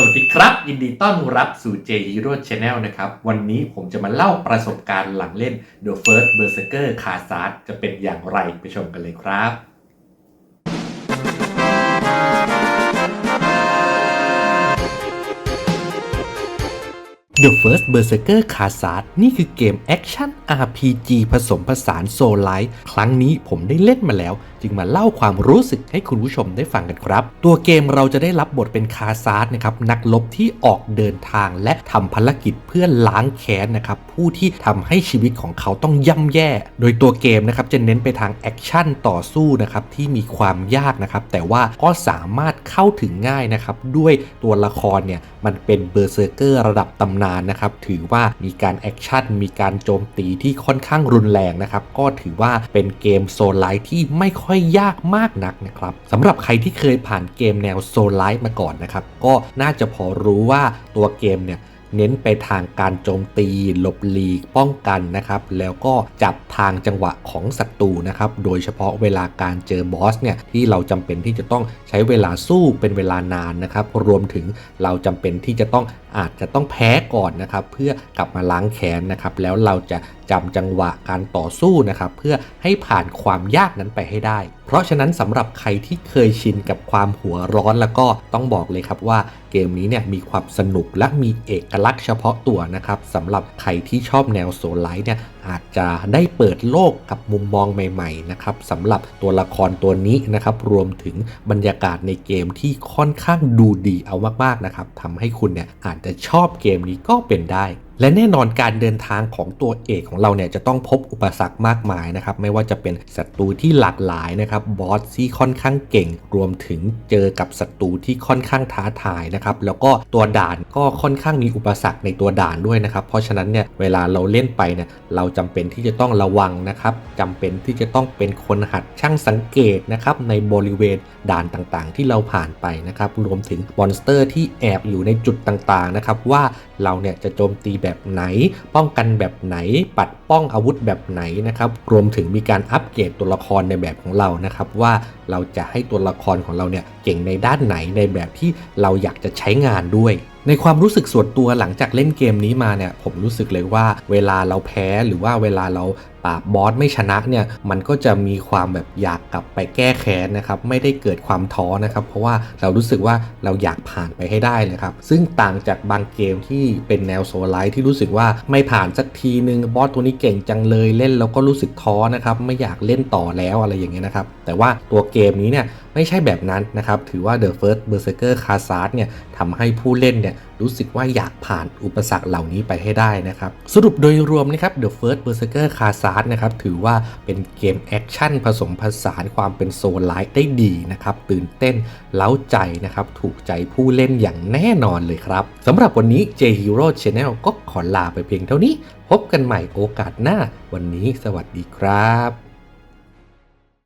สวัสดีครับ ยินดีต้อนรับสู่ J Hero Channel นะครับ วันนี้ผมจะมาเล่าประสบการณ์หลังเล่น The First Berserker c a r s a r จะเป็นอย่างไรไปชมกันเลยครับ The First Berserker c a s a r นี่คือเกมแอคชั่น RPG ผสมผสานโซลไลท์ครั้งนี้ผมได้เล่นมาแล้วจึงมาเล่าความรู้สึกให้คุณผู้ชมได้ฟังกันครับ ตัวเกมเราจะได้รับบทเป็นคาซาร์นะครับนักรบที่ออกเดินทางและทำภารกิจเพื่อล้างแค้นนะครับผู้ที่ทำให้ชีวิตของเขาต้องย่ำแย่ โดยตัวเกมนะครับจะเน้นไปทางแอคชั่นต่อสู้นะครับที่มีความยากนะครับแต่ว่าก็สามารถเข้าถึงง่ายนะครับด้วยตัวละครเนี่ยมันเป็นเบอร์เซอร์เกอร์ระดับตำนานนะครับถือว่ามีการแอคชั่นมีการโจมตีที่ค่อนข้างรุนแรงนะครับก็ถือว่าเป็นเกมโซลไลท์ที่ไม่ค่อย่อยากมากนักนะครับสำหรับใครที่เคยผ่านเกมแนวโซลไลท์มาก่อนนะครับ ก็น่าจะพอรู้ว่าตัวเกมเนี่ยเน้นไปทางการโจมตี หลบหลีกป้องกันนะครับ แล้วก็จับทางจังหวะของศัตรูนะครับ โดยเฉพาะเวลาการเจอบอสเนี่ยที่เราจำเป็นที่จะต้องใช้เวลาสู้เป็นเวลานานนะครับ รวมถึงเราจำเป็นที่จะต้องอาจจะต้องแพ้ก่อนนะครับ เพื่อกลับมาล้างแค้นนะครับ แล้วเราจะ จำจังหวะการต่อสู้นะครับเพื่อให้ผ่านความยากนั้นไปให้ได้ เพราะฉะนั้นสำหรับใครที่เคยชินกับความหัวร้อนแล้วก็ต้องบอกเลยครับว่าเกมนี้เนี่ยมีความสนุกและมีเอกลักษณ์เฉพาะตัวนะครับสำหรับใครที่ชอบแนวโซลไลท์เนี่ยอาจจะได้เปิดโลกกับมุมมองใหม่ๆนะครับสำหรับตัวละครตัวนี้นะครับรวมถึงบรรยากาศในเกมที่ค่อนข้างดูดีเอามากๆนะครับทำให้คุณเนี่ยอาจจะชอบเกมนี้ก็เป็นได้ และแน่นอนการเดินทางของตัวเอกของเราเนี่ยจะต้องพบอุปสรรคมากมายนะครับไม่ว่าจะเป็นศัตรูที่หลากหลายนะครับบอสที่ค่อนข้างเก่ง รวมถึงเจอกับศัตรูที่ค่อนข้างท้าทายนะครับแล้วก็ตัวด่านก็ค่อนข้างมีอุปสรรคในตัวด่านด้วยนะครับเพราะฉะนั้นเนี่ยเวลาเราเล่นไปเนี่ยเราจำเป็นที่จะต้องระวังนะครับจำเป็นที่จะต้องเป็นคนหัดช่างสังเกตนะครับในบริเวณด่านต่างๆ ที่เราผ่านไปนะครับรวมถึงมอนสเตอร์ที่แอบอยู่ในจุดต่างๆนะครับว่า เราเนี่ยจะโจมตีแบบไหน ป้องกันแบบไหน ปัดป้องอาวุธแบบไหนนะครับรวมถึงมีการอัปเกรดตัวละครในแบบของเรานะครับว่าเราจะให้ตัวละครของเราเนี่ยเก่งในด้านไหนในแบบที่เราอยากจะใช้งานด้วยในความรู้สึกส่วนตัวหลังจากเล่นเกมนี้มาเนี่ยผมรู้สึกเลยว่าเวลาเราแพ้หรือว่าเวลาเราปรา บบอสไม่ชนะเนี่ยมันก็จะมีความแบบอยากกลับไปแก้แค้นนะครับไม่ได้เกิดความท้อนะครับ เพราะว่าเรารู้สึกว่าเราอยากผ่านไปให้ได้เลยครับ ซึ่งต่างจากบางเกมที่เป็นแนวโซลไลท์ที่รู้สึกว่าไม่ผ่านสักทีนึงบอสตัวนี้เก่งจังเลยเล่นแล้วก็รู้สึกท้อนะครับไม่อยากเล่นต่อแล้วอะไรอย่างเงี้ยนะครับ แต่ว่าตัวเกมนี้เนี่ยไม่ใช่แบบนั้นนะครับถือว่า The First Berserker c a s a r เนี่ยทำให้ผู้เล่นเนี่ย รู้สึกว่าอยากผ่านอุปสรรคเหล่านี้ไปให้ได้นะครับ สรุปโดยรวมนะครับ The First Berserker c a s a r นะครับถือว่าเป็นเกมแอคชั่นผสมผสานความเป็นโซลไลท์ได้ดีนะครับ ตื่นเต้น เล้าใจนะครับ ถูกใจผู้เล่นอย่างแน่นอนเลยครับสำหรับวันนี้ J Hero Channel ก็ขอลาไปเพียงเท่านี้ พบกันใหม่โอกาสหน้า วันนี้สวัสดีครับ